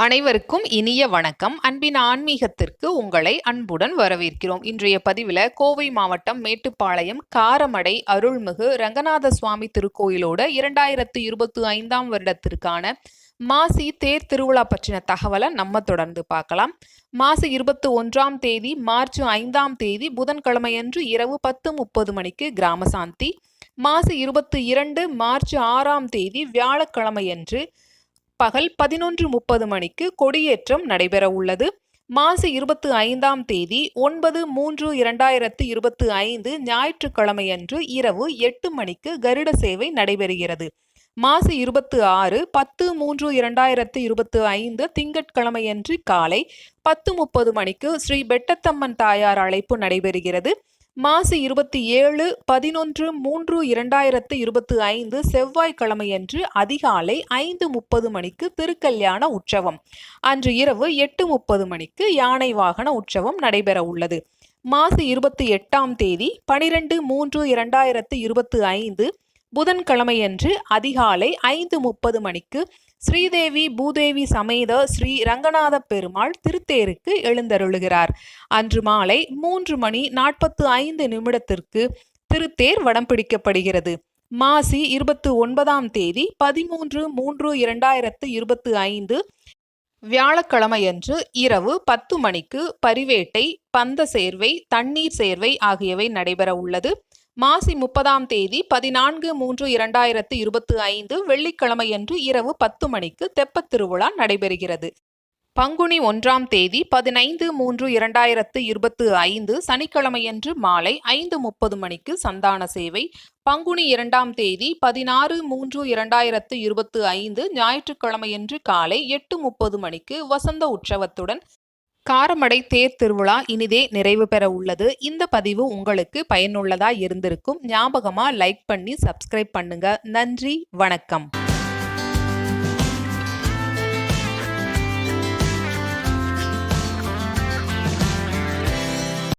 அனைவருக்கும் இனிய வணக்கம். அன்பின் ஆன்மீகத்திற்கு உங்களை அன்புடன் வரவேற்கிறோம். இன்றைய பதிவில் கோவை மாவட்டம் மேட்டுப்பாளையம் காரமடை அருள்மிகு ரங்கநாத சுவாமி திருக்கோயிலோட இரண்டாயிரத்து இருபத்தி ஐந்தாம் வருடத்திற்கான மாசி தேர் திருவிழா பற்றின தகவலை நம்ம தொடர்ந்து பார்க்கலாம். மாசி இருபத்தி ஒன்றாம் தேதி மார்ச் ஐந்தாம் தேதி புதன்கிழமையன்று இரவு பத்து முப்பது மணிக்கு கிராம சாந்தி மாசி இருபத்தி இரண்டு மார்ச் ஆறாம் தேதி வியாழக்கிழமையன்று பகல் பதினொன்று முப்பது மணிக்கு கொடியேற்றம் நடைபெற உள்ளது மாசி இருபத்தி ஐந்தாம் தேதி ஒன்பது மூன்று இரண்டாயிரத்து இருபத்தி ஐந்து ஞாயிற்றுக்கிழமையன்று இரவு எட்டு மணிக்கு கருட சேவை நடைபெறுகிறது. மாசி இருபத்து ஆறு பத்து மூன்று இரண்டாயிரத்து இருபத்தி ஐந்து திங்கட்கிழமையன்று காலை பத்து முப்பது மணிக்கு ஸ்ரீ பெட்டத்தம்மன் தாயார் அழைப்பு நடைபெறுகிறது. மாசி இருபத்தி ஏழு பதினொன்று மூன்று இரண்டாயிரத்து இருபத்தி ஐந்து செவ்வாய்க்கிழமையன்று அதிகாலை ஐந்து முப்பது மணிக்கு திருக்கல்யாண உற்சவம். அன்று இரவு எட்டு முப்பது மணிக்கு யானை வாகன உற்சவம் நடைபெற உள்ளது மாசி இருபத்தி எட்டாம் தேதி பனிரெண்டு மூன்று இரண்டாயிரத்து இருபத்தி ஐந்து புதன்கிழமையன்று அதிகாலை ஐந்து முப்பது மணிக்கு ஸ்ரீதேவி பூதேவி சமேத ஸ்ரீ ரங்கநாத பெருமாள் திருத்தேருக்கு எழுந்தருளுகிறார். அன்று மாலை மூன்று மணி நாற்பத்து ஐந்து நிமிடத்திற்கு திருத்தேர் வடம் பிடிக்கப்படுகிறது. மாசி இருபத்து ஒன்பதாம் தேதி பதிமூன்று மூன்று இரண்டாயிரத்து இருபத்து ஐந்து வியாழக்கிழமையன்று இரவு பத்து மணிக்கு பரிவேட்டை பந்த சேர்வை தண்ணீர் சேர்வை ஆகியவை நடைபெற உள்ளது. மாசி முப்பதாம் தேதி பதினான்கு மூன்று இரண்டாயிரத்து இருபத்தி ஐந்து வெள்ளிக்கிழமையன்று இரவு பத்து மணிக்கு தெப்பத் திருவிழா நடைபெறுகிறது. பங்குனி ஒன்றாம் தேதி பதினைந்து மூன்று இரண்டாயிரத்து இருபத்து ஐந்து சனிக்கிழமையன்று மாலை ஐந்து முப்பது மணிக்கு சந்தான சேவை. பங்குனி இரண்டாம் தேதி பதினாறு மூன்று இரண்டாயிரத்து இருபத்து ஐந்து ஞாயிற்றுக்கிழமையன்று காலை எட்டு முப்பது மணிக்கு வசந்த உற்சவத்துடன் காரமடை தேர் திருவிழா இனிதே நிறைவு பெற உள்ளது. இந்த பதிவு உங்களுக்கு பயனுள்ளதா இருந்திருக்கும். ஞாபகமா லைக் பண்ணி சப்ஸ்கிரைப் பண்ணுங்க. நன்றி வணக்கம்.